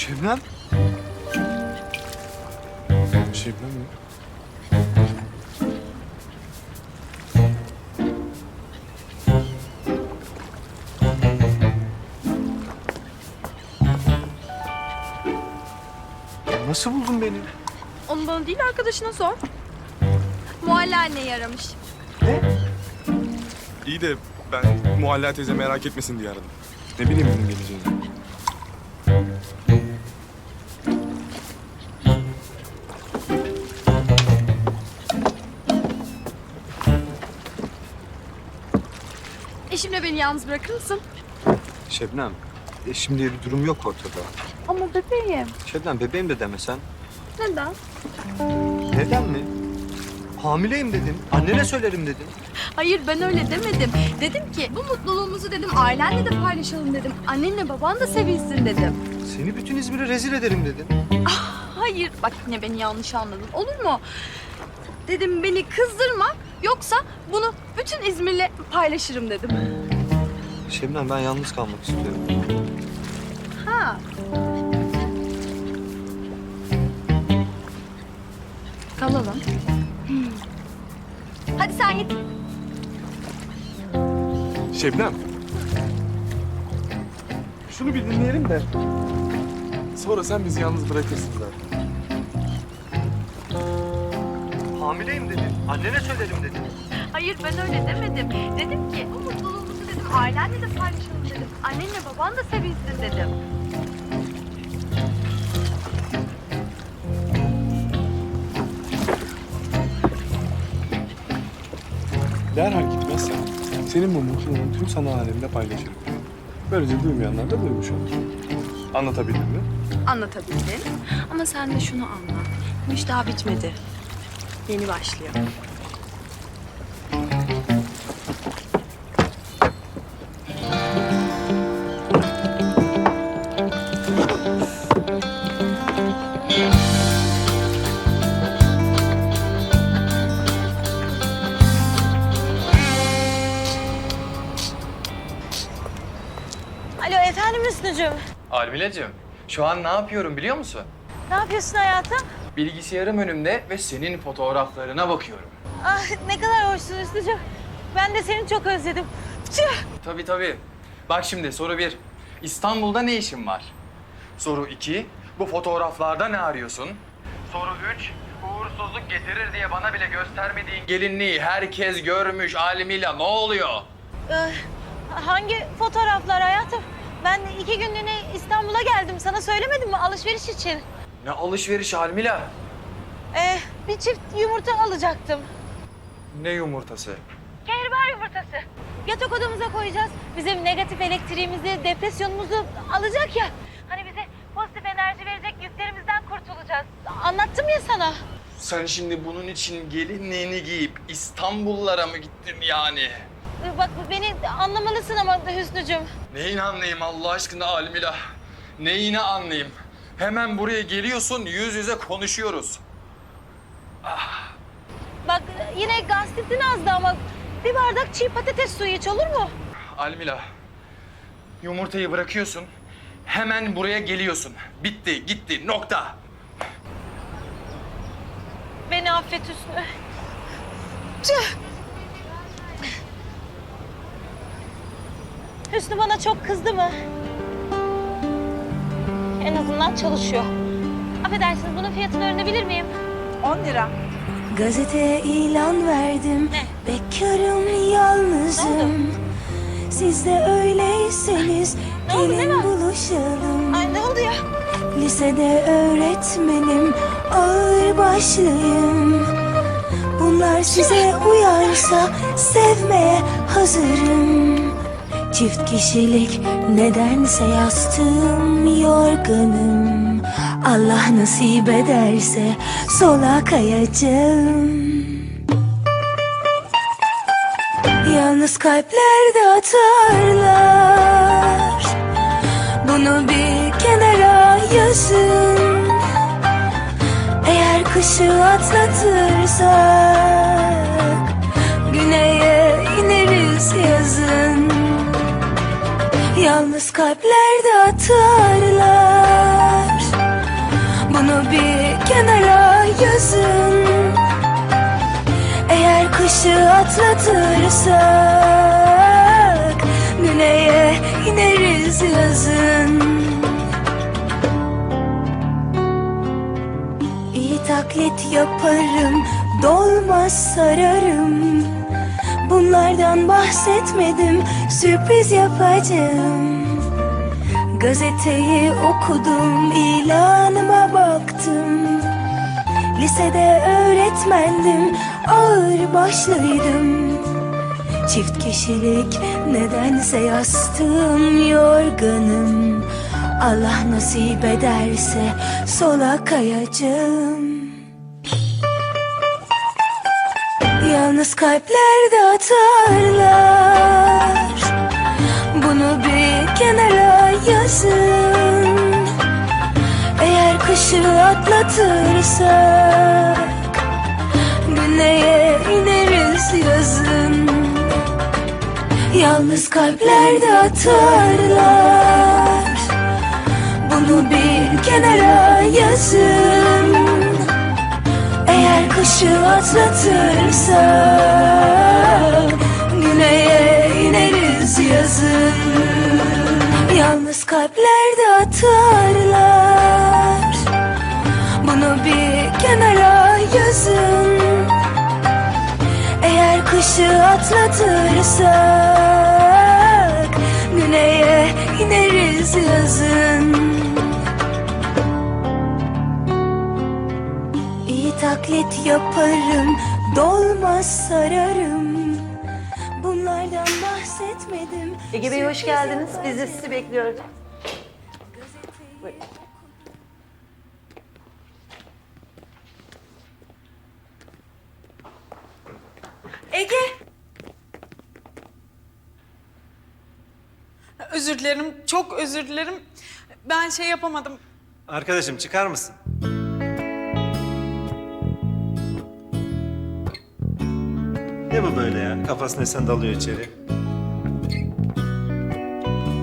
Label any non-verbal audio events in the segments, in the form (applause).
Şebnem. Şebnem mi? Nasıl buldun beni? Onu bana değil arkadaşına sor. Muhalle anneyi aramış. İyi de ben Muhalla teyze merak etmesin diye aradım. Ne bileyim bunun geleceğini. Yalnız bırakır mısın? Şebnem. E şimdi bir durum yok ortada. Ama bebeğim. Şebnem bebeğim de demesen. Neden? Neden mi? Hamileyim dedin. Annene söylerim dedin. Hayır ben öyle demedim. Dedim ki bu mutluluğumuzu dedim ailenle de paylaşalım dedim. Annenle baban da sevilsin dedim. Seni bütün İzmir'e rezil ederim dedin. Hayır bak yine beni yanlış anladın olur mu? Dedim beni kızdırma yoksa bunu bütün İzmir'le paylaşırım dedim. Şebnem ben yalnız kalmak istiyorum. Ha. Kalalım. Hadi sen git. Şebnem. Şunu bir dinleyelim de. Sonra sen bizi yalnız bırakırsın zaten. Hamileyim dedin. Annene söylerim dedin. Hayır ben öyle demedim. Dedim ki dedim ailenle de paylaşalım dedim. Annenle baban da sevilsin dedim. Derhal gitmezsen senin bu mutluluğunu tüm sanal aleminde paylaşırım. Böylece duymayanlar da duymuş olur. Anlatabildim mi? Anlatabildin. Ama sen de şunu anla. Bu iş daha bitmedi. Yeni başlıyor. Hüsnü'cüğüm. Almilacığım, şu an ne yapıyorum biliyor musun? Ne yapıyorsun hayatım? Bilgisayarım önümde ve senin fotoğraflarına bakıyorum. Ah ne kadar hoşsun Hüsnü'cüğüm. Ben de seni çok özledim. Tüh! Tabii tabii. Bak şimdi soru bir. İstanbul'da ne işin var? Soru iki. Bu fotoğraflarda ne arıyorsun? Soru üç. Uğursuzluk getirir diye bana bile göstermediğin gelinliği herkes görmüş Almila. Ne oluyor? Ee, hangi fotoğraflar hayatım? Ben iki günlüğüne İstanbul'a geldim. Sana söylemedim mi alışveriş için? Ne alışveriş Almila? Ee, bir çift yumurta alacaktım. Ne yumurtası? Kehribar yumurtası. Yatak odamıza koyacağız. Bizim negatif elektriğimizi, depresyonumuzu alacak ya. Hani bize pozitif enerji verecek yüklerimizden kurtulacağız. Anlattım ya sana. Sen şimdi bunun için gelinliğini giyip İstanbullara mı gittin yani? Bak beni anlamalısın ama Hüsnü'cüğüm. Neyini anlayayım Allah aşkına Almila? Neyini anlayayım? Hemen buraya geliyorsun, yüz yüze konuşuyoruz. Bak yine gazetin azdı ama bir bardak çiğ patates suyu iç olur mu? Almila, yumurtayı bırakıyorsun, hemen buraya geliyorsun. Bitti, gitti, nokta. Beni affet Hüsnü. Tüh! Hüsnü bana çok kızdı mı? En azından çalışıyor. Affedersiniz bunun fiyatını öğrenebilir miyim? 10 lira. Gazeteye ilan verdim Ne? Bekarım Ne yalnızım Siz de öyleyseniz Ne oldu, Gelin buluşalım Ay ne oldu ya? Lisede öğretmenim Ağır başlıyım Bunlar size uyarsa Sevmeye hazırım Çift kişilik nedense yastığım yorganım. Allah nasip ederse sola kayacağım. Yalnız kalplerde atarlar. Bunu bir kenara yazın. Eğer kışı atlatırsak Güneye ineriz yazın Yalnız kalpler de atarlar. Bunu bir kenara yazın. Eğer kışı atlatırsak Güneye ineriz yazın. İyi taklit yaparım Dolmaz sararım. Bunlardan bahsetmedim Sürpriz yapacağım Gazeteyi okudum, ilanıma baktım. Lisede öğretmendim, ağır başlıydım. Çift kişilik nedense yastığım yorganım. Allah nasip ederse sola kayacağım. Yalnız kalpler de atarlar. Bunu bir kenara yazın. Eğer kışı atlatırsak Güneye ineriz yazın. Yalnız kalpler de atarlar. Bunu bir kenara yazın kışı atlatırsak Güneye ineriz yazın. Yalnız kalpler de atarlar. Bunu bir kenara yazın. Eğer kışı atlatırsak Güneye ineriz yazın Taklit yaparım, dolmaz sararım. Bunlardan bahsetmedim. Ege Bey hoş geldiniz. Biz de sizi bekliyoruz. Buyurun. Ege. Özür dilerim, çok özür dilerim. Ben şey yapamadım. Arkadaşım çıkar mısın? Ne bu böyle ya? Kafasına esen dalıyor içeri.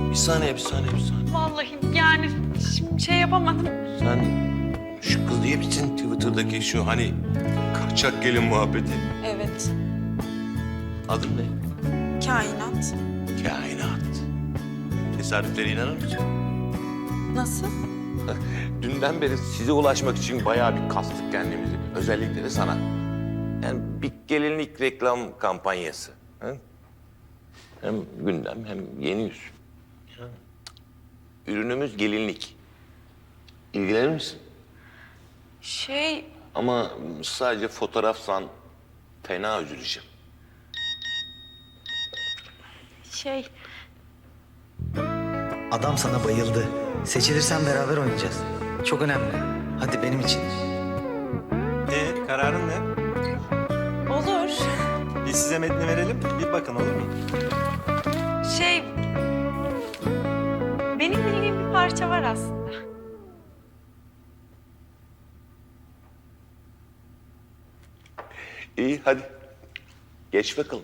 Bir saniye, bir saniye, bir saniye. Vallahi yani şimdi şey yapamadım. Sen şu kız diye misin Twitter'daki şu hani kaçak gelin muhabbeti? Evet, Adın ne? kainat. Kainat. Tesadüflere inanır mısın? Nasıl? (laughs) Dünden beri size ulaşmak için bayağı bir kastık kendimizi. Özellikle de sana. Yani bir gelinlik reklam kampanyası. Hı? Hem gündem hem yeni yüz. Ya. Ürünümüz gelinlik. İlgilenir misin? Şey, Ama sadece fotoğrafsan fena üzüleceğim. şey... Adam sana bayıldı. Seçilirsen beraber oynayacağız. Çok önemli. Hadi benim için. Ee, kararın ne? Biz size metni verelim, bir bakın olur mu? Şey... Benim bildiğim bir parça var aslında. İyi hadi. Geç bakalım.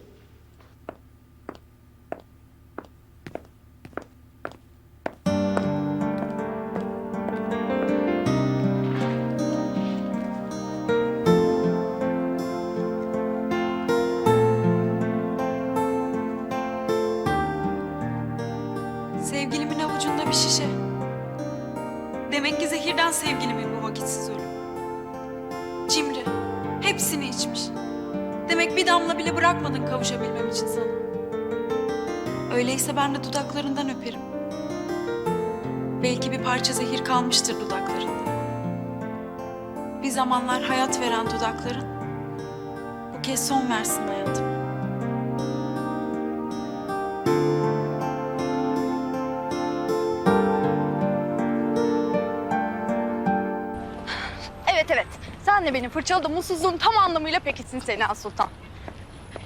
Veren dudakların bu kez son versin hayatıma. Evet evet. Sen de beni fırçaladı. Mutsuzluğun tam anlamıyla pekitsin Sena Sultan.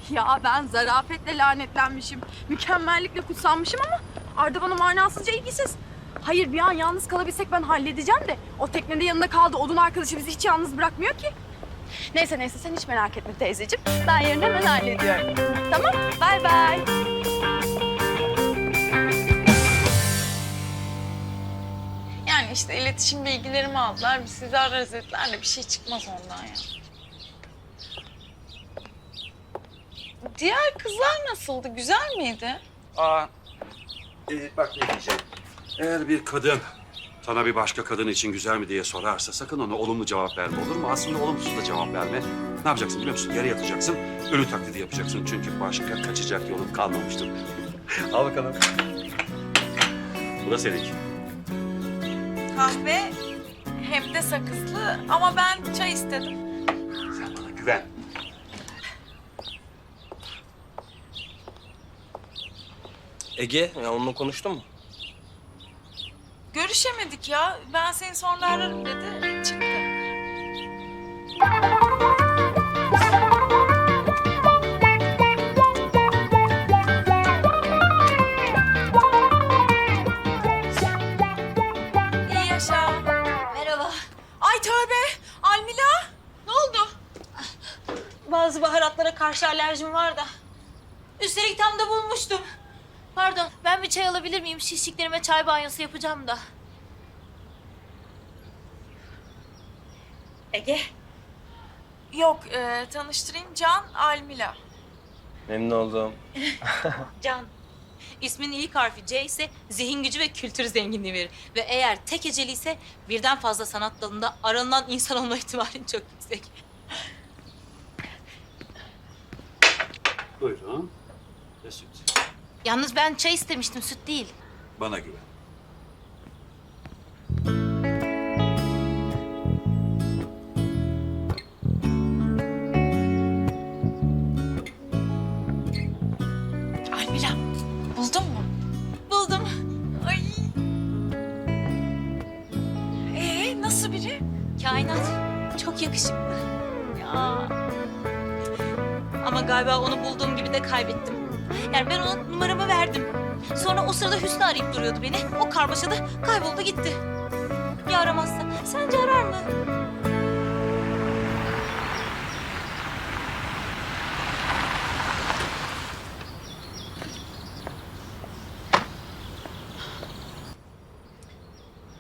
Ya ben zarafetle lanetlenmişim. Mükemmellikle kutsanmışım ama Arda bana manasızca ilgisiz. Hayır bir an yalnız kalabilsek ben halledeceğim de o teknede yanında kaldı odun arkadaşı bizi hiç yalnız bırakmıyor ki. Neyse neyse sen hiç merak etme teyzeciğim. Ben yarın hemen hallediyorum. Tamam bay bay. Yani işte iletişim bilgilerimi aldılar. Biz sizi ararız dediler de bir şey çıkmaz ondan ya. Diğer kızlar nasıldı? Güzel miydi? Aa, e, bak ne diyeceğim. Eğer bir kadın sana bir başka kadın için güzel mi diye sorarsa sakın ona olumlu cevap verme olur mu? Aslında olumsuz da cevap verme. Ne yapacaksın biliyor musun? Yere yatacaksın, ölü taklidi yapacaksın. Çünkü başka kaçacak yolun kalmamıştır. (laughs) Al bakalım. Bu da senin. Kahve hem de sakızlı ama ben çay istedim. Sen bana güven. Ege, ya onunla konuştun mu? Görüşemedik ya. Ben seni sonra ararım dedi. Alabilir miyim? Şişliklerime çay banyosu yapacağım da. Ege. Yok, e, tanıştırayım. Can Almila. Memnun oldum. (laughs) Can. İsminin ilk harfi C ise zihin gücü ve kültür zenginliği verir. Ve eğer tek eceli ise birden fazla sanat dalında aranılan insan olma (laughs) ihtimalin çok yüksek. Buyurun. Ve süt. Yalnız ben çay istemiştim, süt değil. Bana güven. Almila, buldun mu? Buldum. Ay. Ee, nasıl biri? Kainat çok yakışıklı. Ya. Ama galiba onu bulduğum gibi de kaybettim. Yani ben ona numaramı verdim. Sonra o sırada Hüsnü arayıp duruyordu beni. O karmaşada kayboldu gitti. Ya aramazsa? Sence arar mı?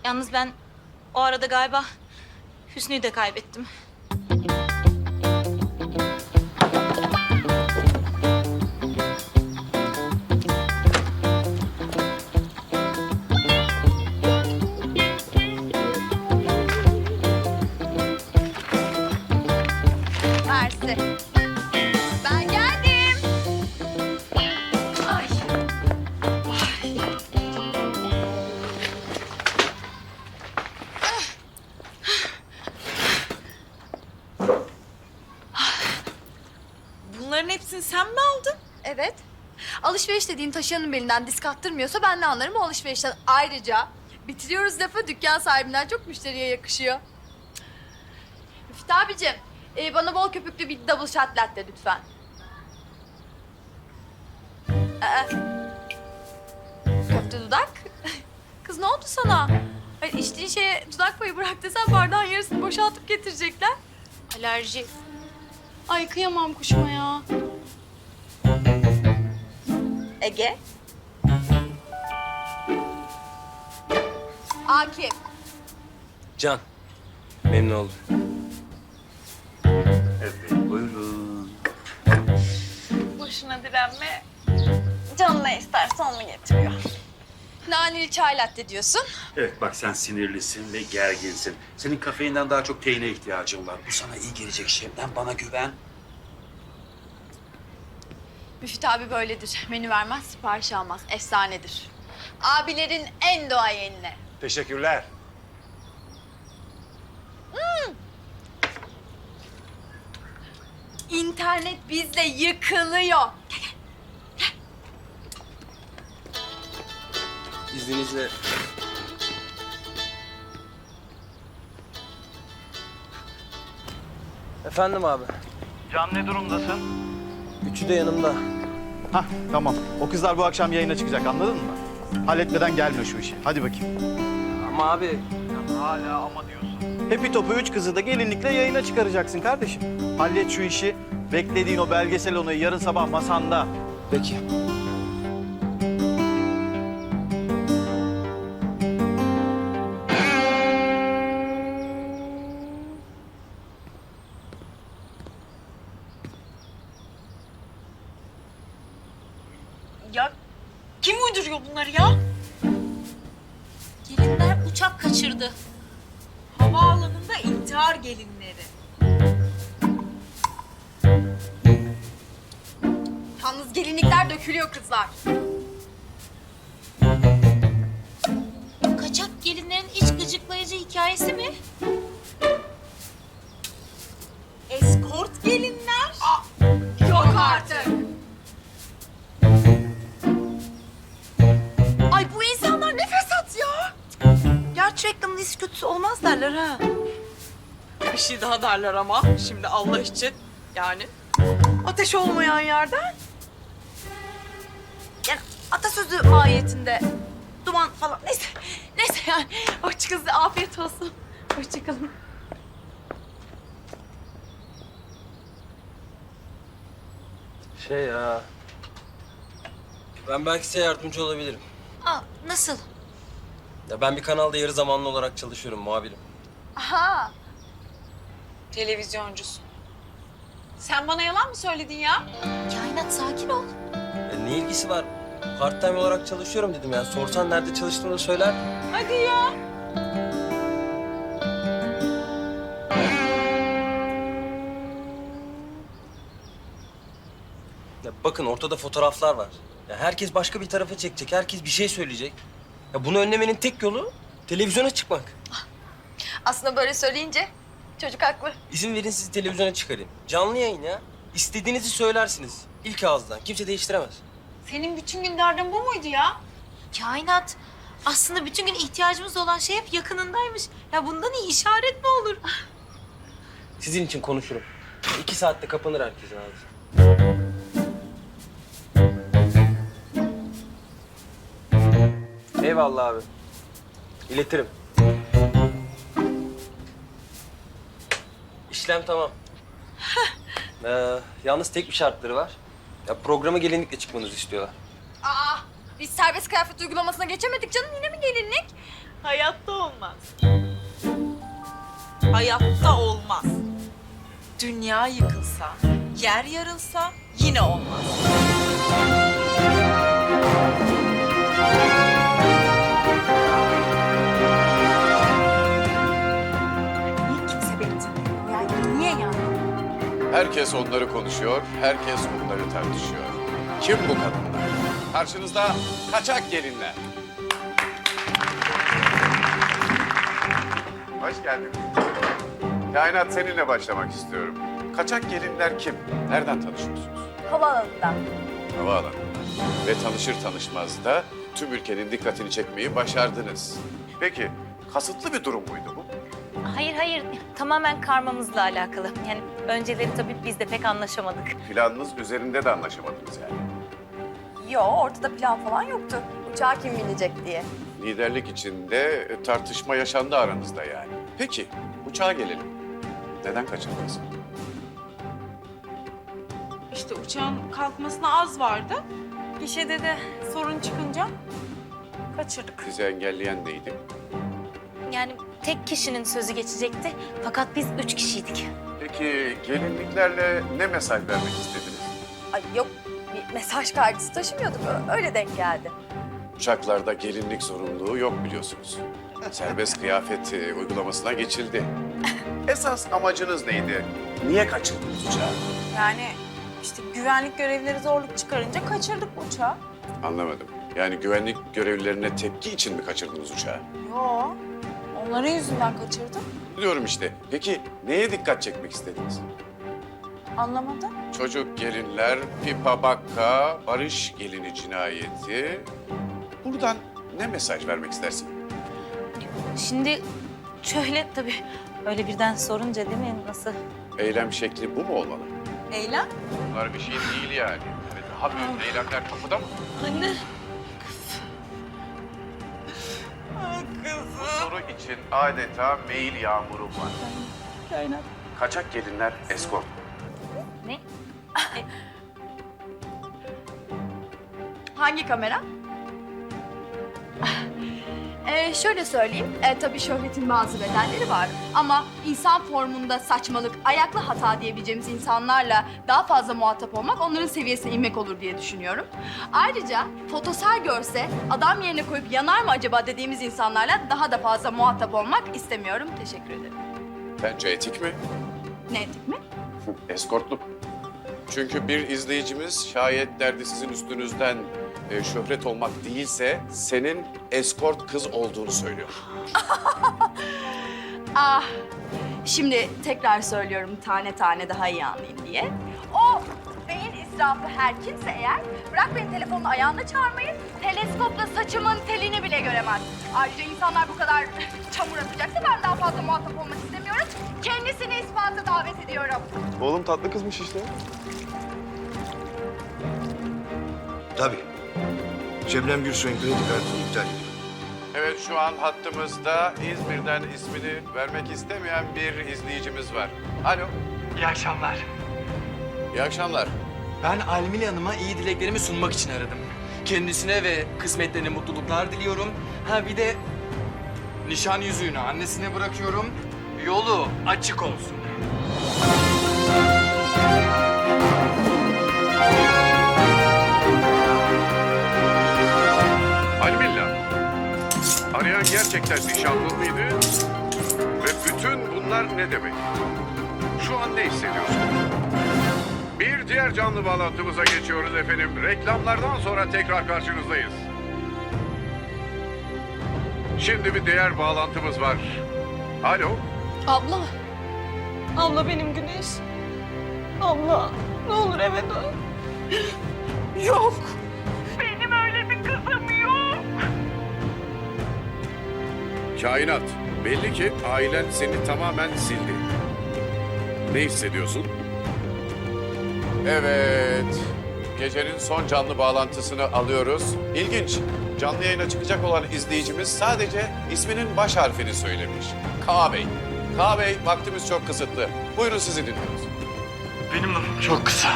Yalnız ben o arada galiba Hüsnü'yü de kaybettim. Hepsini sen mi aldın? Evet. Alışveriş dediğin taşıyanın belinden disk attırmıyorsa ben ne anlarım o alışverişten. Ayrıca bitiriyoruz lafı dükkan sahibinden çok müşteriye yakışıyor. Müftü abicim, e, bana bol köpüklü bir double shot latte lütfen. Aa, köfte dudak. (laughs) Kız ne oldu sana? Hayır, içtiğin şeye dudak payı bırak desen bardağın yarısını boşaltıp getirecekler. Alerji. Ay kıyamam kuşuma ya. Ege. Akif. Can, memnun oldum. Evet, buyurun. Boşuna direnme. Canın ne isterse onu getiriyor. Naneli çay latte diyorsun. Evet bak sen sinirlisin ve gerginsin. Senin kafeinden daha çok teyine ihtiyacın var. Bu sana iyi gelecek Şebnem. Bana güven. Müfit abi böyledir. Menü vermez, sipariş almaz. Efsanedir. Abilerin en doğayenine. Teşekkürler. İnternet bizde yıkılıyor. İzninizle Efendim abi. Can ne durumdasın? Üçü de yanımda. Hah tamam. O kızlar bu akşam yayına çıkacak anladın mı? Halletmeden gelme şu işi. Hadi bakayım. Ama abi Hala ama diyorsun. Hepi topu üç kızı da gelinlikle yayına çıkaracaksın kardeşim. Hallet şu işi. Beklediğin o belgesel onayı yarın sabah masanda. peki. Uyduruyor bunları ya? Gelinler uçak kaçırdı. Havaalanında intihar gelinleri. Yalnız gelinlikler dökülüyor kızlar. Kaçak gelinlerin iç gıcıklayıcı hikayesi mi? Derler ha. Bir şey daha derler ama şimdi Allah için yani. Ateş olmayan yerden. Yani atasözü mahiyetinde duman falan. Neyse, neyse yani. Hoşça kız, afiyet olsun. Hoşçakalın. Şey ya... Ben belki size yardımcı olabilirim. Aa, nasıl? Ya ben bir kanalda yarı zamanlı olarak çalışıyorum muhabirim. Aha. Televizyoncusun. Sen bana yalan mı söyledin ya? Kainat sakin ol. E, ne ilgisi var? Part time olarak çalışıyorum dedim ya. Sorsan nerede çalıştığını da söyler. Hadi ya. Ya bakın ortada fotoğraflar var. Ya herkes başka bir tarafa çekecek. Herkes bir şey söyleyecek. Ya bunu önlemenin tek yolu televizyona çıkmak. Aslında böyle söyleyince çocuk haklı. İzin verin sizi televizyona çıkarayım. Canlı yayın ya. İstediğinizi söylersiniz. İlk ağızdan. Kimse değiştiremez. Senin bütün gün derdin bu muydu ya? Kainat aslında bütün gün ihtiyacımız olan şey hep yakınındaymış. Ya bundan iyi işaret mi olur? Sizin için konuşurum. İki saatte kapanır herkesin ağzı. Eyvallah abi. İletirim. İşlem tamam. ee, yalnız tek bir şartları var. Ya programa gelinlikle çıkmanızı istiyorlar. Aa, biz serbest kıyafet uygulamasına geçemedik canım. Yine mi gelinlik? Hayatta olmaz. Hayatta olmaz. Dünya yıkılsa, yer yarılsa yine olmaz. Herkes onları konuşuyor, herkes onları tartışıyor. Kim bu kadınlar? Karşınızda kaçak gelinler. Hoş geldiniz. Kainat seninle başlamak istiyorum. Kaçak gelinler kim? Nereden tanışıyorsunuz? Havaalanından. Havaalanında. Ve tanışır tanışmaz da tüm ülkenin dikkatini çekmeyi başardınız. Peki kasıtlı bir durum muydu? Hayır hayır tamamen karmamızla alakalı. Yani önceleri tabii biz de pek anlaşamadık. Planınız üzerinde de anlaşamadınız yani. Yo ortada plan falan yoktu. Uçağa kim binecek diye. Liderlik içinde e, tartışma yaşandı aranızda yani. Peki, uçağa gelelim. Neden kaçırdınız? İşte uçağın kalkmasına az vardı. Gişede de sorun çıkınca kaçırdık. Sizi engelleyen neydi? Yani tek kişinin sözü geçecekti fakat biz üç kişiydik. Peki gelinliklerle ne mesaj vermek istediniz? Ay yok bir mesaj kaygısı taşımıyorduk. Öyle denk geldi. Uçaklarda gelinlik zorunluluğu yok biliyorsunuz. Serbest (laughs) kıyafet e, uygulamasına geçildi. Esas amacınız neydi? Niye kaçırdınız uçağı? Yani işte güvenlik görevlileri zorluk çıkarınca kaçırdık uçağı. Anlamadım. Yani güvenlik görevlilerine tepki için mi kaçırdınız uçağı? Yo, onların yüzünden kaçırdım. Biliyorum işte. Peki neye dikkat çekmek istediniz? Anlamadım. Çocuk gelinler, pipa bakka, barış gelini cinayeti. Buradan ne mesaj vermek istersin? Şimdi şöyle tabii öyle birden sorunca değil mi nasıl? Eylem şekli bu mu olmalı? Eylem? Bunlar bir şey değil yani. Ve daha büyük eylemler kapıda mı? Anne. İçin adeta mail yağmuru var. Kaçak gelinler eskort. Ne? Hangi kamera? (laughs) Ee, şöyle söyleyeyim, ee, tabii şöhretin bazı bedelleri var. Ama insan formunda saçmalık, ayaklı hata diyebileceğimiz insanlarla daha fazla muhatap olmak onların seviyesine inmek olur diye düşünüyorum. Ayrıca fotosel görse adam yerine koyup yanar mı acaba dediğimiz insanlarla daha da fazla muhatap olmak istemiyorum. Teşekkür ederim. Bence etik mi? Ne ettik mi? Eskortluk. Çünkü bir izleyicimiz şayet derdi sizin üstünüzden e, şöhret olmak değilse senin eskort kız olduğunu söylüyor. (laughs) Ah, şimdi tekrar söylüyorum tane tane daha iyi anlayın diye. O beyin israfı her kimse eğer bırak beni telefonun ayağında çağırmayı, teleskopla saçımın telini bile göremez. Ayrıca insanlar bu kadar (laughs) çamur atacaksa ben daha fazla muhatap olmak istemiyorum. Kendisini ispatı davet ediyorum. Oğlum tatlı kızmış işte. Tabii. Şebnem Gürsoy'un kredi kartını iptal ediyor. Evet şu an hattımızda İzmir'den ismini vermek istemeyen bir izleyicimiz var. Alo. İyi akşamlar. İyi akşamlar. Ben Almile Hanım'a iyi dileklerimi sunmak için aradım. Kendisine ve kısmetlerine mutluluklar diliyorum. Ha bir de nişan yüzüğünü annesine bırakıyorum. Yolu açık olsun. Gerçekten nişanlı mıydı? Ve bütün bunlar ne demek? Şu an ne hissediyorsun? Bir diğer canlı bağlantımıza geçiyoruz efendim. Reklamlardan sonra tekrar karşınızdayız. Şimdi bir diğer bağlantımız var. Alo. Abla. Abla benim Güneş. Abla ne olur eve dön. (gasps) Yok. Kainat. Belli ki ailen seni tamamen sildi. Ne hissediyorsun? Evet. Gecenin son canlı bağlantısını alıyoruz. İlginç. Canlı yayına çıkacak olan izleyicimiz sadece isminin baş harfini söylemiş. K Bey. K Bey vaktimiz çok kısıtlı. Buyurun sizi dinliyoruz. Benim lafım çok kısa.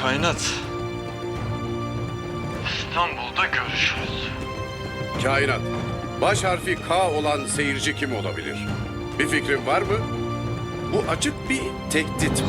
Kainat. İstanbul'da görüşürüz. Kainat. Baş harfi K olan seyirci kim olabilir? Bir fikrin var mı? Bu açık bir tehdit mi?